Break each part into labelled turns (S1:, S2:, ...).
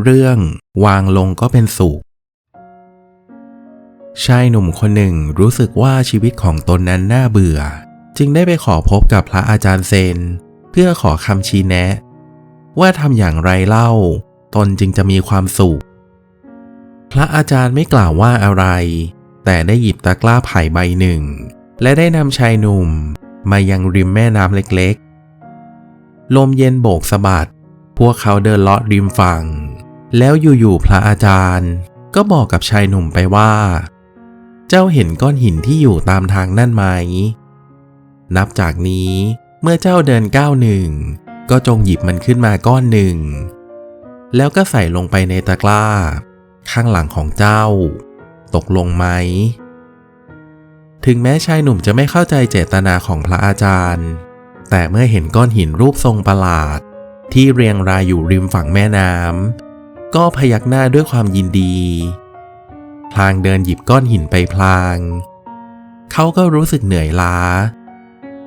S1: เรื่องวางลงก็เป็นสุข ชายหนุ่มคนหนึ่งรู้สึกว่าชีวิตของตนนั้นน่าเบื่อ จึงได้ไปขอพบกับพระอาจารย์เซน เพื่อขอคำชี้แนะ ว่าทำอย่างไรเล่า ตนจึงจะมีความสุข พระอาจารย์ไม่กล่าวว่าอะไร แต่ได้หยิบตะกร้าไผ่ใบหนึ่ง และได้นำชายหนุ่มมายังริมแม่น้ำเล็กๆ ลมเย็นโบกสะบัดพวกเขาเดินเลาะริมฝั่ง แล้วอยู่ๆพระอาจารย์ ก็บอกกับชายหนุ่มไปว่า เจ้าเห็นก้อนหินที่อยู่ตามทางนั่นไหม นับจากนี้เมื่อเจ้าเดินก้าวหนึ่ง ก็จงหยิบมันขึ้นมาก้อนหนึ่ง แล้วก็ใส่ลงไปในตะกร้า ข้างหลังของเจ้า ตกลงไหม ถึงแม้ชายหนุ่มจะไม่เข้าใจเจตนาของพระอาจารย์ แต่เมื่อเห็นก้อนหินรูปทรงประหลาด ที่เรียงรายอยู่ริมฝั่งแม่น้ำ ก็พยักหน้าด้วยความยินดี พลางเดินหยิบก้อนหินไปพลาง เขาก็รู้สึกเหนื่อยล้า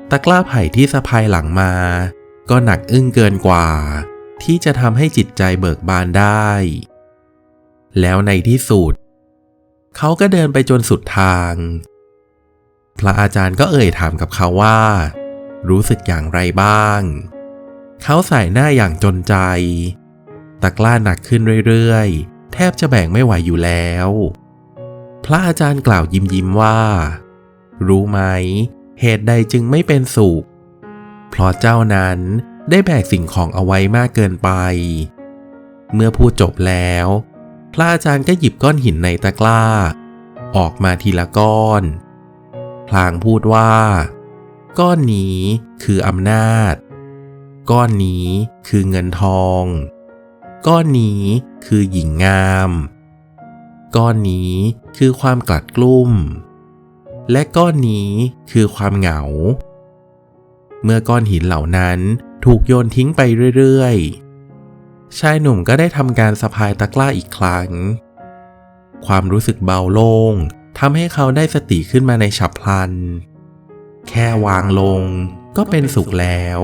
S1: ตะกร้าไผ่ที่สะพายหลังมา ก็หนักอึ้งเกินกว่า ที่จะทำให้จิตใจเบิกบานได้ แล้วในที่สุด เขาก็เดินไปจนสุดทาง พระอาจารย์ก็เอ่ยถามกับเขาว่า รู้สึกอย่างไรบ้าง เขาใส่หน้าอย่างจนใจ ตะกร้าหนักขึ้นเรื่อยๆ แทบจะแบกไม่ไหวอยู่แล้ว พระอาจารย์กล่าวยิ้มยิ้มว่า รู้ไหม เหตุใดจึงไม่เป็นสุข เพราะเจ้านั้นได้แบกสิ่งของเอาไว้มากเกินไป เมื่อพูดจบแล้ว พระอาจารย์ก็หยิบก้อนหินในตะกร้า ออกมาทีละก้อน พลางพูดว่า ก้อนนี้คืออำนาจ ก้อนนี้คือเงินทอง ก้อนนี้คือหญิงงาม ก้อนนี้คือความกลัดกลุ้ม และก้อนนี้คือความเหงา เมื่อก้อนหินเหล่านั้นถูกโยนทิ้งไปเรื่อยๆ ชายหนุ่มก็ได้ทำการสะพายตะกร้าอีกครั้ง ความรู้สึกเบาโล่งทำให้เขาได้สติขึ้นมาในฉับพลัน แค่วางลงก็เป็นสุขแล้ว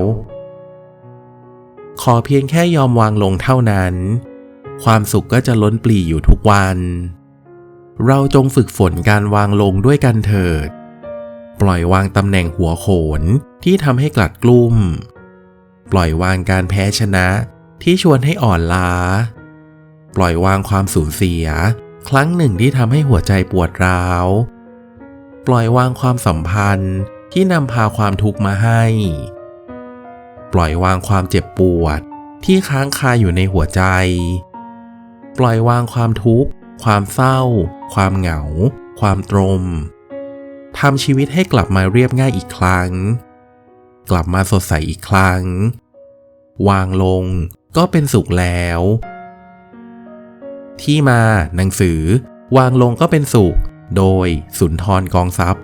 S1: ขอเพียงแค่ยอมวางลงเท่านั้น ความสุขก็จะล้นปลีอยู่ทุกวัน เราจงฝึกฝนการวางลงด้วยกันเถิด ปล่อยวางตำแหน่งหัวโขนที่ทำให้กลัดกลุ้ม ปล่อยวางการแพ้ชนะที่ชวนให้อ่อนล้า ปล่อยวางความสูญเสีย ครั้งหนึ่งที่ทำให้หัวใจปวดร้าว ปล่อยวางความสัมพันธ์ที่นำพาความทุกข์มาให้ ปล่อยวางความเจ็บปวดที่ค้างคาอยู่ในหัวใจ ปล่อยวางความทุกข์ ความเศร้า ความเหงา ความตรมทำชีวิตให้กลับมาเรียบง่ายอีกครั้ง กลับมาสดใสอีกครั้ง วางลงก็เป็นสุขแล้ว ที่มาหนังสือ วางลงก็เป็นสุข โดยสุนทรกองทรัพย์